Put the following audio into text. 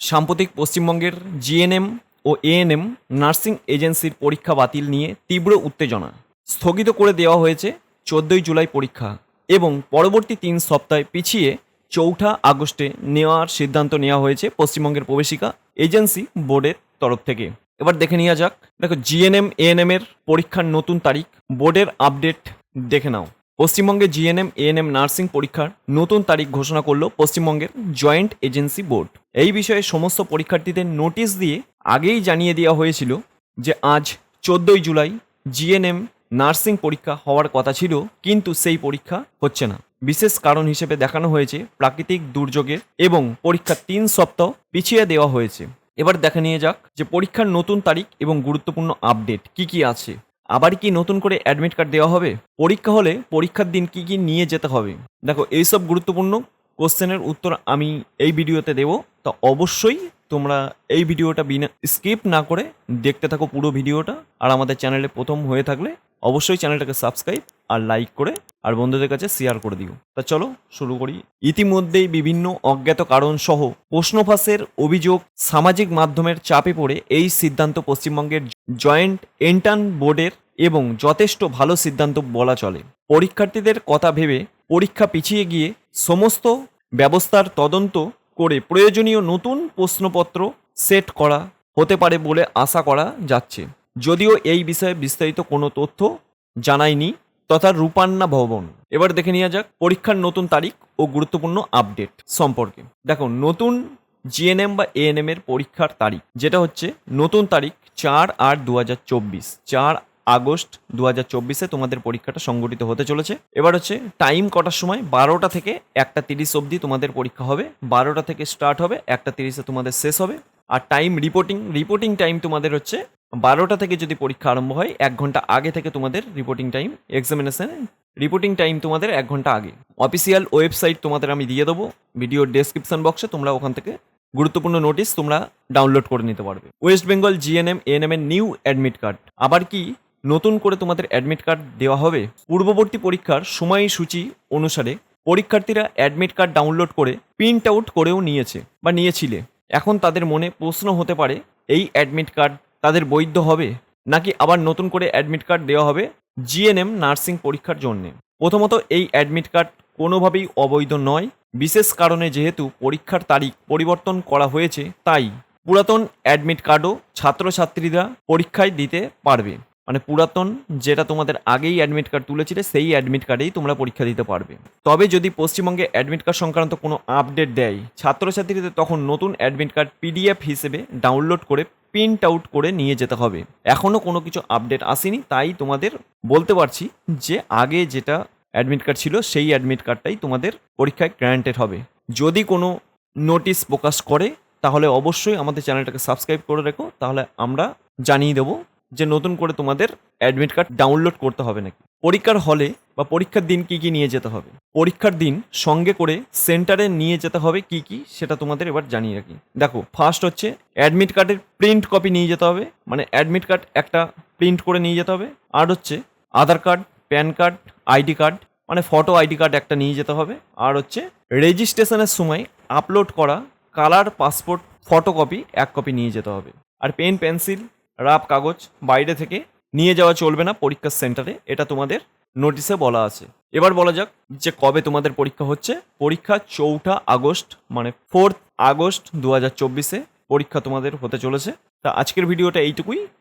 সাম্প্রতিক পশ্চিমবঙ্গের জিএনএম ও ANM nursing এজেন্সির পরীক্ষা বাতিল নিয়ে তীব্র উত্তেজনা। স্থগিত করে দেওয়া হয়েছে চোদ্দোই জুলাই পরীক্ষা এবং পরবর্তী তিন সপ্তাহে পিছিয়ে চৌঠা আগস্টে নেওয়ার সিদ্ধান্ত নেওয়া হয়েছে পশ্চিমবঙ্গের প্রবেশিকা এজেন্সি বোর্ডের তরফ থেকে। এবার দেখে নেওয়া যাক। দেখো জিএনএম এএনএম এর পরীক্ষার নতুন তারিখ বোর্ডের আপডেট দেখে নাও। পশ্চিমবঙ্গে জিএনএম এএনএম নার্সিং পরীক্ষার নতুন তারিখ ঘোষণা করল পশ্চিমবঙ্গের জয়েন্ট এজেন্সি বোর্ড। এই বিষয়ে সমস্ত পরীক্ষার্থীদের নোটিশ দিয়ে আগেই জানিয়ে দেওয়া হয়েছিল যে আজ চোদ্দোই জুলাই জিএনএম নার্সিং পরীক্ষা হওয়ার কথা ছিল, কিন্তু সেই পরীক্ষা হচ্ছে না। বিশেষ কারণ হিসেবে দেখানো হয়েছে প্রাকৃতিক দুর্যোগের এবং পরীক্ষার তিন সপ্তাহ পিছিয়ে দেওয়া হয়েছে। এবার দেখা নিয়ে যাক যে পরীক্ষার নতুন তারিখ এবং গুরুত্বপূর্ণ আপডেট কি কি আছে। আবার কি নতুন করে অ্যাডমিট কার্ড দেওয়া হবে? পরীক্ষা হলে পরীক্ষার দিন কি কি নিয়ে যেতে হবে? দেখো, এইসব গুরুত্বপূর্ণ কোশ্চেনের উত্তর আমি এই ভিডিওতে দেবো। তো অবশ্যই তোমরা এই ভিডিওটা বিনা, স্কিপ না করে দেখতে থাকো পুরো ভিডিওটা। আর আমাদের চ্যানেলে প্রথম হয়ে থাকলে অবশ্যই চ্যানেলটাকে সাবস্ক্রাইব আর লাইক করে, আর বন্ধুদের কাছে শেয়ার করে দিও। তা চলো শুরু করি। ইতিমধ্যেই বিভিন্ন অজ্ঞাত কারণ সহ প্রশ্ন ফাঁসের অভিযোগ সামাজিক মাধ্যমের চাপে পড়ে এই সিদ্ধান্ত পশ্চিমবঙ্গের জয়েন্ট এন্টার্ন বোর্ডের এবং যথেষ্ট ভালো সিদ্ধান্ত বলা চলে। পরীক্ষার্থীদের কথা ভেবে পরীক্ষা পিছিয়ে গিয়ে সমস্ত ব্যবস্থার তদন্ত করে প্রয়োজনীয় নতুন প্রশ্নপত্র সেট করা হতে পারে বলে আশা করা যাচ্ছে। যদিও এই বিষয়ে বিস্তারিত কোনো তথ্য জানায়নি তথা রূপান্না ভবন। এবার দেখে নেওয়া যাক পরীক্ষার নতুন তারিখ ও গুরুত্বপূর্ণ আপডেট সম্পর্কে। দেখো, নতুন জিএনএম বা এএনএম এর পরীক্ষার তারিখ, যেটা হচ্ছে নতুন তারিখ চার আট দু হাজার চব্বিশ। চার আগস্ট দু হাজার চব্বিশে তোমাদের পরীক্ষাটা সংগঠিত হতে চলেছে। এবার হচ্ছে টাইম কটার সময়? বারোটা থেকে একটা তিরিশ অবধি তোমাদের পরীক্ষা হবে। বারোটা থেকে স্টার্ট হবে, একটা তিরিশে তোমাদের শেষ হবে। আর টাইম রিপোর্টিং রিপোর্টিং টাইম তোমাদের হচ্ছে বারোটা থেকে যদি পরীক্ষা আরম্ভ হয়, এক ঘণ্টা আগে থেকে তোমাদের reporting time examination reporting time তোমাদের এক ঘণ্টা আগে। অফিসিয়াল ওয়েবসাইট তোমাদের আমি দিয়ে দেবো। ভিডিওর ডেসক্রিপশন বক্সে তোমরা ওখান থেকে গুরুত্বপূর্ণ নোটিশ তোমরা ডাউনলোড করে নিতে পারবে। ওয়েস্ট বেঙ্গল জিএনএম এএনএম এর নিউ অ্যাডমিট কার্ড আবার কি? নতুন করে তোমাদের অ্যাডমিট কার্ড দেওয়া হবে। পূর্ববর্তী পরীক্ষার সময়সূচি অনুসারে পরীক্ষার্থীরা অ্যাডমিট কার্ড ডাউনলোড করে প্রিন্ট আউট করেও নিয়েছে বা নিয়েছিলে। এখন তাদের মনে প্রশ্ন হতে পারে, এই অ্যাডমিট কার্ড তাদের বৈধ হবে? নাকি আবার নতুন করে অ্যাডমিট কার্ড দেওয়া হবে জিএনএম নার্সিং পরীক্ষার জন্য? প্রথমত, এই অ্যাডমিট কার্ড কোনোভাবেই অবৈধ নয়। বিশেষ কারণে যেহেতু পরীক্ষার তারিখ পরিবর্তন করা হয়েছে, তাই পুরাতন অ্যাডমিট কার্ডও ছাত্রছাত্রীরা পরীক্ষায় দিতে পারবে। মানে পুরাতন, যেটা তোমাদের আগেই অ্যাডমিট কার্ড তুলেছিলে, সেই অ্যাডমিট কার্ডেই তোমরা পরীক্ষা দিতে পারবে। তবে যদি পশ্চিমবঙ্গে অ্যাডমিট কার্ড সংক্রান্ত কোনো আপডেট দেয়, ছাত্রছাত্রীদের তখন নতুন অ্যাডমিট কার্ড পিডিএফ হিসেবে ডাউনলোড করে প্রিন্ট আউট করে নিয়ে যেতে হবে। এখনও কোনো কিছু আপডেট আসেনি, তাই তোমাদের বলতে পারছি যে আগে যেটা অ্যাডমিট কার্ড ছিল, সেই অ্যাডমিট কার্ডটাই তোমাদের পরীক্ষায় গ্র্যান্টেড হবে। যদি কোনো নোটিশ প্রকাশ করে, তাহলে অবশ্যই আমাদের চ্যানেলটাকে সাবস্ক্রাইব করে রেখো, তাহলে আমরা জানিয়ে দেবো যে নতুন করে তোমাদের অ্যাডমিট কার্ড ডাউনলোড করতে হবে নাকি? পরীক্ষার হলে বা পরীক্ষার দিন কি কি নিয়ে যেতে হবে? পরীক্ষার দিন সঙ্গে করে সেন্টারে নিয়ে যেতে হবে কি কি সেটা তোমাদের এবার জানিয়ে রাখি। দেখো ফার্স্ট হচ্ছে অ্যাডমিট কার্ডের প্রিন্ট কপি নিয়ে যেতে হবে মানে অ্যাডমিট কার্ড একটা প্রিন্ট করে নিয়ে যেতে হবে। আর হচ্ছে Aadhaar card PAN card ID card মানে ফটো আইডি কার্ড একটা নিয়ে যেতে হবে। আর হচ্ছে রেজিস্ট্রেশনের সময় আপলোড করা কালার পাসপোর্ট ফটোকপি এক কপি নিয়ে যেতে হবে। আর পেন পেন্সিল রাফ কাগজ বাইরে থেকে নিয়ে যাওয়া চলবে না পরীক্ষার সেন্টারে, এটা তোমাদের নোটিশে বলা আছে। এবার বলা যাক যে কবে তোমাদের পরীক্ষা হচ্ছে। পরীক্ষা চৌঠা আগস্ট মানে ফোর্থ আগস্ট দু হাজার চব্বিশে পরীক্ষা তোমাদের হতে চলেছে। তা আজকের ভিডিওটা এইটুকুই।